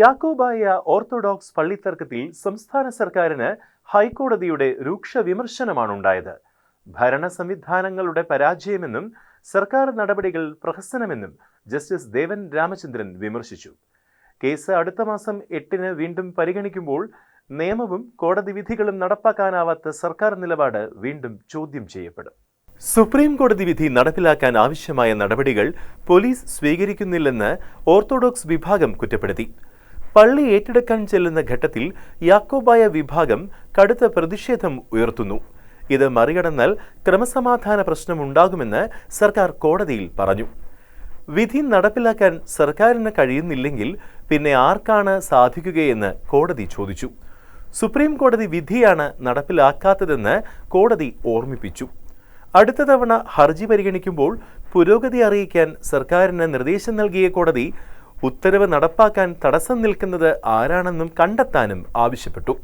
Yakobaya orthodox പള്ളിത്തർക്കത്തിൽ സംസ്ഥാന സർക്കാരിന് ഹൈക്കോടതിയുടെ രൂക്ഷ വിമർശനമാണുണ്ടായത്. ഭരണ സംവിധാനങ്ങളുടെ പരാജയമെന്നും സർക്കാർ നടപടികൾ പ്രഹസനമെന്നും ജസ്റ്റിസ് ദേവൻ രാമചന്ദ്രൻ വിമർശിച്ചു. കേസ് അടുത്ത മാസം എട്ടിന് വീണ്ടും പരിഗണിക്കുമ്പോൾ നിയമവും കോടതി വിധികളും നടപ്പാക്കാനാവാത്ത സർക്കാർ നിലപാട് വീണ്ടും ചോദ്യം ചെയ്യപ്പെടും. സുപ്രീം കോടതി വിധി നടപ്പിലാക്കാൻ ആവശ്യമായ നടപടികൾ പോലീസ് സ്വീകരിക്കുന്നില്ലെന്ന് ഓർത്തഡോക്സ് വിഭാഗം കുറ്റപ്പെടുത്തി. പള്ളി ഏറ്റെടുക്കാൻ ചെല്ലുന്ന ഘട്ടത്തിൽ യാക്കോബായ വിഭാഗം കടുത്ത പ്രതിഷേധം ഉയർത്തുന്നു. ഇത് മറികടന്നാൽ ക്രമസമാധാന പ്രശ്നമുണ്ടാകുമെന്ന് സർക്കാർ കോടതിയിൽ പറഞ്ഞു. വിധി നടപ്പിലാക്കാൻ സർക്കാരിന് കഴിയുന്നില്ലെങ്കിൽ പിന്നെ ആർക്കാണ് സാധിക്കുകയെന്ന് കോടതി ചോദിച്ചു. സുപ്രീം കോടതി വിധിയാണ് നടപ്പിലാക്കാത്തതെന്ന് കോടതി ഓർമ്മിപ്പിച്ചു. അടുത്ത തവണ ഹർജി പരിഗണിക്കുമ്പോൾ പുരോഗതി അറിയിക്കാൻ സർക്കാരിന് നിർദ്ദേശം നൽകിയ കോടതി ഉത്തരവ് നടപ്പാക്കാൻ തടസ്സം നിൽക്കുന്നത് ആരാണെന്നും കണ്ടെത്താനും ആവശ്യപ്പെട്ടു